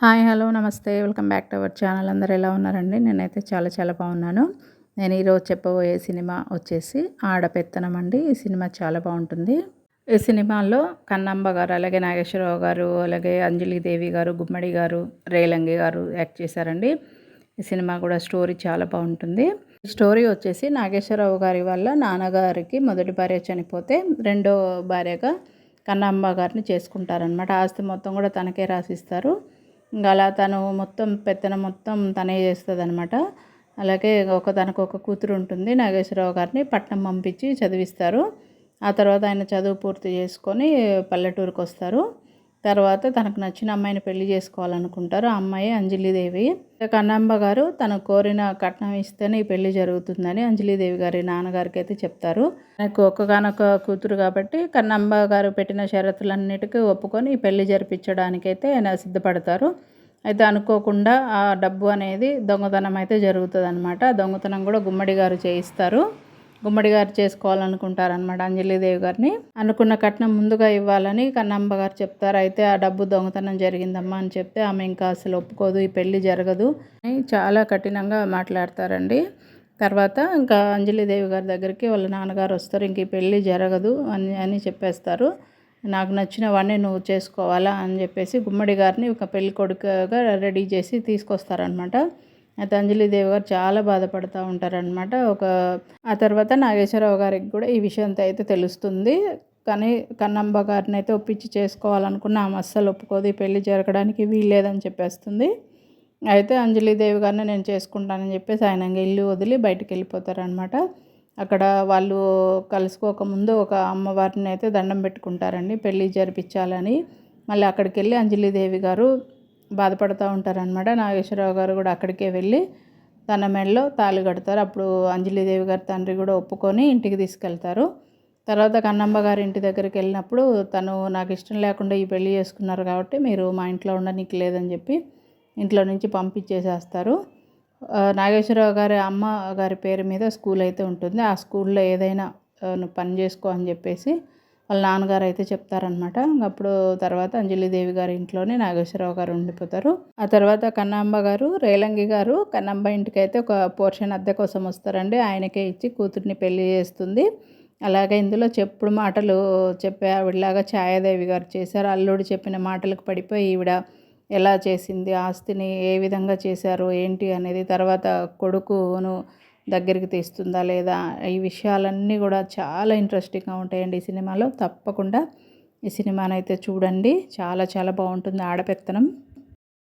Hi hello నమస్తే. Welcome back to our channel. అందరు ఎలా ఉన్నారండి? నేనైతే చాలా చాలా బాగున్నాను. నేను ఈరోజు చెప్పబోయే సినిమా వచ్చేసి ఆడపెత్తనం అండి. ఈ సినిమా చాలా బాగుంటుంది. ఈ సినిమాలో కన్నమ్మ గారు అలాగే నాగేశ్వరరావు గారు అలాగే అంజలి దేవి గారు గుమ్మడి గారు రేలంగి గారు యాక్ట్ చేశారండి. ఈ సినిమా కూడా స్టోరీ చాలా బాగుంటుంది. స్టోరీ వచ్చేసి నాగేశ్వరరావు గారి వల్ల నాన్నగారికి మొదటి భార్య చనిపోతే రెండో భార్యగా కన్నమ్మ గారిని చేసుకుంటారనమాట ఆస్తి మొత్తం కూడా తనకే రాసిస్తారు. ఇంకా అలా తను మొత్తం పెత్తన మొత్తం తనే చేస్తుంది అనమాట అలాగే ఒక తనకు ఒక కూతురు ఉంటుంది నాగేశ్వరరావు గారిని పట్నం పంపించి చదివిస్తారు. ఆ తర్వాత ఆయన చదువు పూర్తి చేసుకొని పల్లెటూరుకు వస్తారు తర్వాత తనకు నచ్చిన అమ్మాయిని పెళ్ళి చేసుకోవాలనుకుంటారు. ఆ అమ్మాయి అంజలిదేవి. కన్నాంబ గారు తను కోరిన కట్నం ఇస్తేనే ఈ పెళ్ళి జరుగుతుందని అంజలిదేవి గారి నాన్నగారికి అయితే చెప్తారు. నాకు ఒక్కగానొక కూతురు కాబట్టి కన్నాంబ గారు పెట్టిన షరతులన్నిటికీ ఒప్పుకొని ఈ పెళ్ళి జరిపించడానికైతే ఆయన సిద్ధపడతారు. అయితే అనుకోకుండా ఆ డబ్బు అనేది దొంగతనం అయితే జరుగుతుంది అనమాట దొంగతనం కూడా గుమ్మడి గారు చేయిస్తారు. గుమ్మడి గారు చేసుకోవాలనుకుంటారనమాట అంజలిదేవి గారిని. అనుకున్న కట్నం ముందుగా ఇవ్వాలని కన్నమ్మ గారు చెప్తారు. అయితే ఆ డబ్బు దొంగతనం జరిగిందమ్మా అని చెప్తే ఆమె ఇంకా అసలు ఒప్పుకోదు ఈ పెళ్ళి జరగదు అని చాలా కఠినంగా మాట్లాడతారండి. తర్వాత ఇంకా అంజలిదేవి గారి దగ్గరికి వాళ్ళ నాన్నగారు వస్తారు. ఇంక ఈ పెళ్ళి జరగదు అని అని చెప్పేస్తారు. నాకు నచ్చిన వాడిని నువ్వు చేసుకోవాలా అని చెప్పేసి గుమ్మడి గారిని ఒక పెళ్ళి కొడుకుగా రెడీ చేసి తీసుకొస్తారనమాట అంజలిదేవి గారు చాలా బాధపడుతూ ఉంటారనమాట ఒక ఆ తర్వాత నాగేశ్వరరావు గారికి కూడా ఈ విషయం అయితే తెలుస్తుంది. కానీ కన్నమ్మ గారిని అయితే ఒప్పించి చేసుకోవాలనుకున్న ఆమె అస్సలు ఒప్పుకోదు పెళ్ళి జరగడానికి వీల్లేదని చెప్పేస్తుంది. అయితే అంజలిదేవి గారిని నేను చేసుకుంటానని చెప్పేసి ఆయన ఇల్లు వదిలి బయటకు వెళ్ళిపోతారనమాట అక్కడ వాళ్ళు కలుసుకోకముందు ఒక అమ్మవారిని అయితే దండం పెట్టుకుంటారండి పెళ్ళి జరిపించాలని. మళ్ళీ అక్కడికి వెళ్ళి అంజలిదేవి గారు బాధపడుతూ ఉంటారనమాట నాగేశ్వరరావు గారు కూడా అక్కడికే వెళ్ళి తన మెడలో తాళి కడతారు. అప్పుడు అంజలిదేవి గారి తండ్రి కూడా ఒప్పుకొని ఇంటికి తీసుకెళ్తారు. తర్వాత కన్నమ్మ గారి ఇంటి దగ్గరికి వెళ్ళినప్పుడు తను నాకు ఇష్టం లేకుండా ఈ పెళ్ళి చేసుకున్నారు కాబట్టి మీరు మా ఇంట్లో ఉండనీకి లేదని చెప్పి ఇంట్లో నుంచి పంపించేసేస్తారు. నాగేశ్వరరావు గారి అమ్మ గారి పేరు మీద స్కూల్ అయితే ఉంటుంది. ఆ స్కూల్లో ఏదైనా పని చేసుకో అని చెప్పేసి వాళ్ళ నాన్నగారు అయితే చెప్తారనమాట అప్పుడు తర్వాత అంజలిదేవి గారి ఇంట్లోనే నాగేశ్వరరావు గారు ఉండిపోతారు. ఆ తర్వాత కన్నాంబ గారు రేలంగి గారు కన్నాంబ ఇంటికి అయితే ఒక పోర్షన్ అద్దె కోసం వస్తారండి. ఆయనకే ఇచ్చి కూతుర్ని పెళ్ళి చేస్తుంది. అలాగే ఇందులో చెప్పుడు మాటలు చెప్పే ఆవిడలాగా ఛాయాదేవి గారు చేశారు. అల్లుడు చెప్పిన మాటలకు పడిపోయి ఈవిడ ఎలా చేసింది ఆస్తిని ఏ విధంగా చేశారు ఏంటి అనేది తర్వాత కొడుకును దగ్గరికి తీస్తుందా లేదా? ఈ విషయాలన్నీ కూడా చాలా ఇంట్రెస్టింగ్గా ఉంటాయండి ఈ సినిమాలో. తప్పకుండా ఈ సినిమానైతే చూడండి. చాలా చాలా బాగుంటుంది ఆడపెత్తనం.